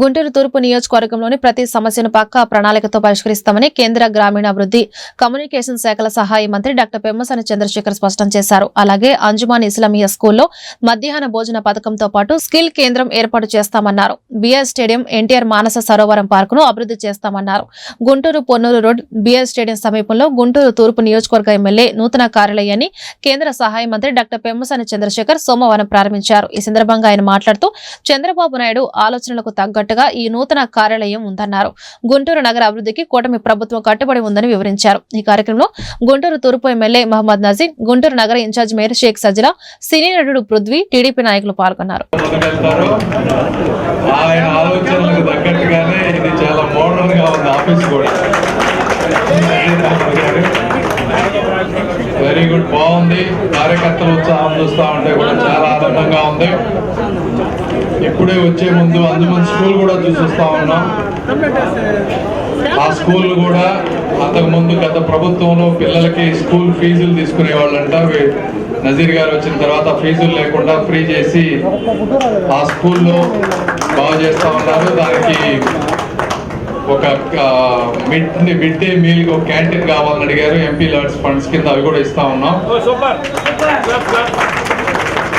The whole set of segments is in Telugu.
గుంటూరు తూర్పు నియోజకవర్గంలోని ప్రతి సమస్యను పక్కా ప్రణాళికతో పరిష్కరిస్తామని కేంద్ర గ్రామీణాభివృద్ధి కమ్యూనికేషన్ శాఖల సహాయ మంత్రి డాక్టర్ పెమ్మసాని చంద్రశేఖర్ స్పష్టం చేశారు. అలాగే అంజుమాన్ ఇస్లామియా స్కూల్లో మధ్యాహ్న భోజన పథకంతో పాటు స్కిల్ కేంద్రం ఏర్పాటు చేస్తామన్నారు. బిఆర్ స్టేడియం ఎన్టీఆర్ మానస సరోవరం పార్కును అభివృద్ధి చేస్తామన్నారు. Guntur Ponnur road BR stadium సమీపంలో గుంటూరు తూర్పు నియోజకవర్గ ఎమ్మెల్యే నూతన కార్యాలయాన్ని కేంద్ర సహాయ మంత్రి డాక్టర్ పెమ్మసాని చంద్రశేఖర్ సోమవారం ప్రారంభించారు. ఈ సందర్భంగా ఆయన మాట్లాడుతూ చంద్రబాబు నాయుడు ఆలోచనలకు చేస్తున్నట్టుగా ఈ నూతన కార్యాలయం ఉందన్నారు. గుంటూరు నగర అభివృద్ధికి కూటమి ప్రభుత్వం కట్టుబడి ఉందని వివరించారు. ఈ కార్యక్రమంలో గుంటూరు తూర్పు ఎమ్మెల్యే మహమ్మద్ నజీర్ గుంటూరు నగర incharge mayor Sheikh Sajila cine నటుడు పృథ్వీ టీడీపీ నాయకులు పాల్గొన్నారు. వెరీ గుడ్ బాగుంది. కార్యకర్తలు ఉత్సాహం చూస్తూ ఉంటే కూడా చాలా ఆనందంగా ఉంది. ఇప్పుడే వచ్చే ముందు అంజుమన్ స్కూల్ కూడా చూసి ఉన్నాం. ఆ స్కూల్ కూడా అంతకు ముందు గత ప్రభుత్వంలో పిల్లలకి స్కూల్ ఫీజులు తీసుకునే వాళ్ళంట. నజీర్ గారు వచ్చిన తర్వాత ఫీజులు లేకుండా ఫ్రీ చేసి ఆ స్కూల్లో బాగు చేస్తా ఉన్నారు. దానికి ఒక మిడ్ మిడ్ డే మీల్ ఒక క్యాంటీన్ కావాలని అడిగారు. ఎంపీ లాడ్స్ ఫండ్స్ కింద అవి కూడా ఇస్తా ఉన్నాం.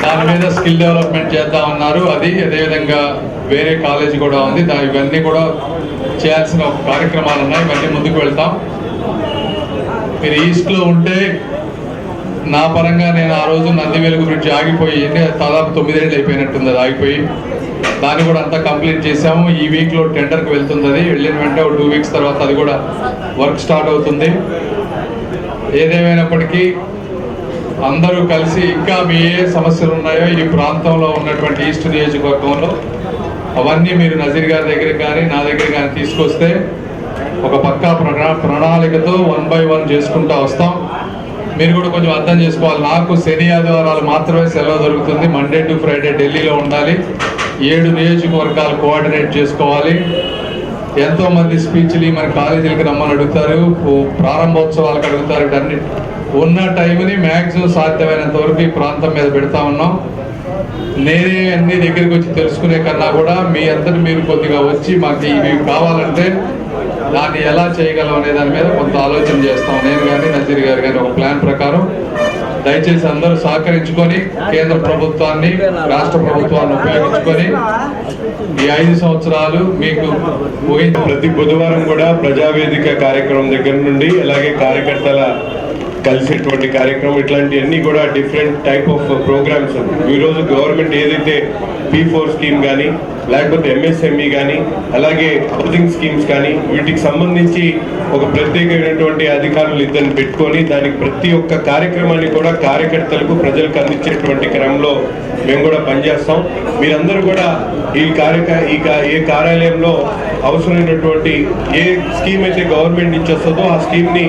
దాని మీద స్కిల్ డెవలప్మెంట్ చేద్దాం అన్నారు. అది అదేవిధంగా వేరే కాలేజ్ కూడా ఉంది. దా ఇవన్నీ కూడా చేయాల్సిన కార్యక్రమాలు ఉన్నాయి. ఇవన్నీ ముందుకు వెళ్తాం. మీరు ఈస్ట్లో ఉంటే నా పరంగా నేను ఆ రోజు నంది వెలుగు బ్రిడ్జ్ ఆగిపోయి అంటే దాదాపు తొమ్మిదేళ్ళు అయిపోయినట్టుంది అది ఆగిపోయి. దాన్ని కూడా అంతా కంప్లీట్ చేసాము ఈ వీక్లో టెండర్కి వెళ్తుంది అది వెళ్ళిన వెంటనే ఒక టూ వీక్స్ తర్వాత అది కూడా వర్క్ స్టార్ట్ అవుతుంది. ఏదేమైనప్పటికీ అందరూ కలిసి ఇంకా మీ ఏ సమస్యలు ఉన్నాయో ఈ ప్రాంతంలో ఉన్నటువంటి ఈస్ట్ నియోజకవర్గంలో అవన్నీ మీరు నజీర్ గారి దగ్గర కానీ నా దగ్గర కానీ తీసుకొస్తే ఒక పక్కా ప్రణా ప్రణాళికతో వన్ బై వన్ చేసుకుంటూ వస్తాం. మీరు కూడా కొంచెం అర్థం చేసుకోవాలి. నాకు శని ఆదివారాలు మాత్రమే సెలవు దొరుకుతుంది. మండే టు ఫ్రైడే ఢిల్లీలో ఉండాలి. ఏడు నియోజకవర్గాలు కోఆర్డినేట్ చేసుకోవాలి. ఎంతోమంది స్పీచ్లు మన కాలేజీలకు రమ్మని అడుగుతారు. ఓ ప్రారంభోత్సవాలకు అడుగుతారు. వీటన్ని ఉన్న టైంని మ్యాక్సిమం సాధ్యమైనంత వరకు ఈ ప్రాంతం మీద పెడతా ఉన్నాం. నేనే అన్ని దగ్గరికి వచ్చి తెలుసుకునే కన్నా కూడా మీ అందరు మీరు కొద్దిగా వచ్చి మాకు ఇవి కావాలంటే దాన్ని ఎలా చేయగలం అనే దాని మీద కొంత ఆలోచన చేస్తాం. నేను కానీ నజీర్ గారు కానీ ఒక ప్లాన్ ప్రకారం దయచేసి అందరూ సహకరించుకొని కేంద్ర ప్రభుత్వాన్ని రాష్ట్ర ప్రభుత్వాన్ని ఉపయోగించుకొని ఈ ఐదు సంవత్సరాలు మీకు ప్రతి బుధవారం కూడా ప్రజావేదిక కార్యక్రమం దగ్గర నుండి అలాగే కార్యకర్తల కలిసేటువంటి కార్యక్రమం ఇట్లాంటివన్నీ కూడా డిఫరెంట్ టైప్ ఆఫ్ ప్రోగ్రామ్స్ ఈరోజు గవర్నమెంట్ ఏదైతే పీ ఫోర్ స్కీమ్ కానీ లేకపోతే ఎంఎస్ఎంఈ కానీ అలాగే హౌసింగ్ స్కీమ్స్ కానీ వీటికి సంబంధించి ఒక ప్రత్యేకమైనటువంటి అధికారులు ఇద్దరిని పెట్టుకొని దానికి ప్రతి ఒక్క కార్యక్రమాన్ని కూడా కార్యకర్తలకు ప్రజలకు అందించేటువంటి క్రమంలో మేము కూడా పనిచేస్తాం. మీరందరూ కూడా ఈ కార్యక ఈ ఏ కార్యాలయంలో అవసరమైనటువంటి ఏ స్కీమ్ అయితే గవర్నమెంట్ నుంచి వస్తుందో ఆ స్కీమ్ని